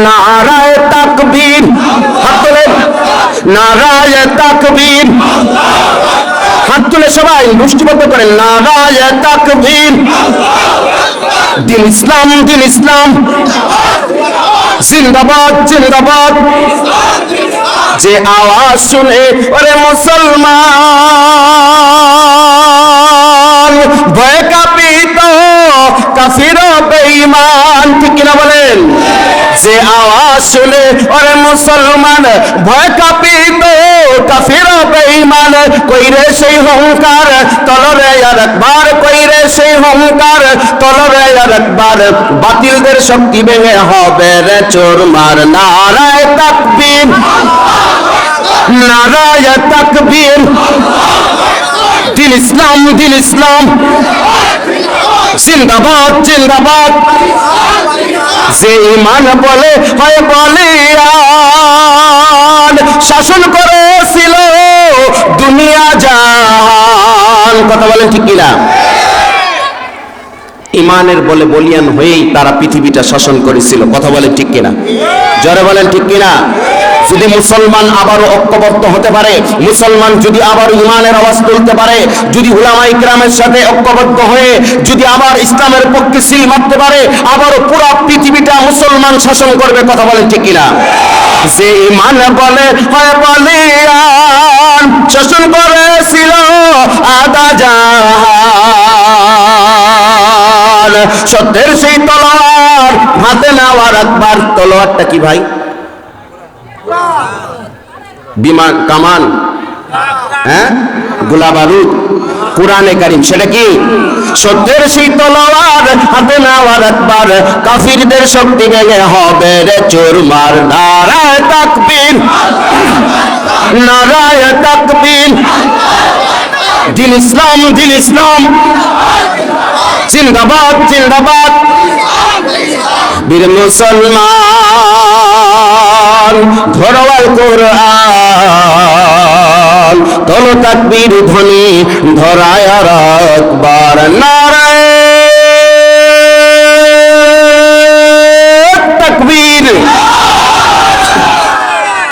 নারায় তাকবীর। হাত তোলেন নারায় তাকবীর। হাত তুলে সবাই মুষ্টিবদ্ধ করেন। নারায় তাকবীর। দিন ইসলাম দিন ইসলাম। জিন্দাবাদ জিন্দাবাদ। যে আওয়াজ শুনে, ওরে মুসলমান, ভয় কাঁপিত, কাফির বেঈমান। ঠিক কিনা বলেন? যে আওয়াজ শুনে, ওরে মুসলমান, ভয় কাঁপিত, কাফির বেঈমান, কইরে সেই হংকার তলরে আর একবার কইরে সেই হংকার তলরে আর একবার বাতিলদের শক্তি ভেঙে হবে রে চোরমার নারায় তাকবীর নারায় তাকবীর। দিন ইসলাম দিন ইসলাম। জিন্দাবাদ জিন্দাবাদ। যে ইমান বলে, হয় বলিয়ান। শাসন করেছিল দুনিয়া জাহান। কথা বলেন ঠিক কিনা? ইমানের বলে বলিয়ান হয়েই তারা পৃথিবীটা শাসন করেছিল। কথা বলেন ঠিক কিনা? জরে বলেন ঠিক কিনা? যদি মুসলমান আবারও ঐক্যবদ্ধ হতে পারে, মুসলমান যদি আবার ইমানের আওয়াজ তুলতে পারে, যদি হুলামা ইকরামের সাথে ঐক্যবদ্ধ হয়ে, যদি আবার ইসলামের পক্ষে সিল মারতে পারে, আবারও পুরো পৃথিবীটা মুসলমান শাসন করবে, কথা বলেন ঠিক কিনা? যে ইমান বলে শাসন করেছিল আদা জাহান সত্যের সেই তলোয়ার হাতে নেওয়ার একবার তলোয়ারটা কি ভাই? বিমান কামান হ্যাঁ? গোলা বারুদ কোরআনে কারিম, সেটা কি? সত্যের সেই হাতে নেওয়ার একবার, কাফিরদের শক্তি ভেঙে হবে রে চোর চোরমার নারায় তাকবীর। নারায় তাকবীর। দিন ইসলাম দিন ইসলাম। জিন্দাবাদ জিন্দাবাদ। বীর মুসলমান। ধরওয়াল কোরআন। তল তাকবীর ধ্বনি ধরায় রাখবা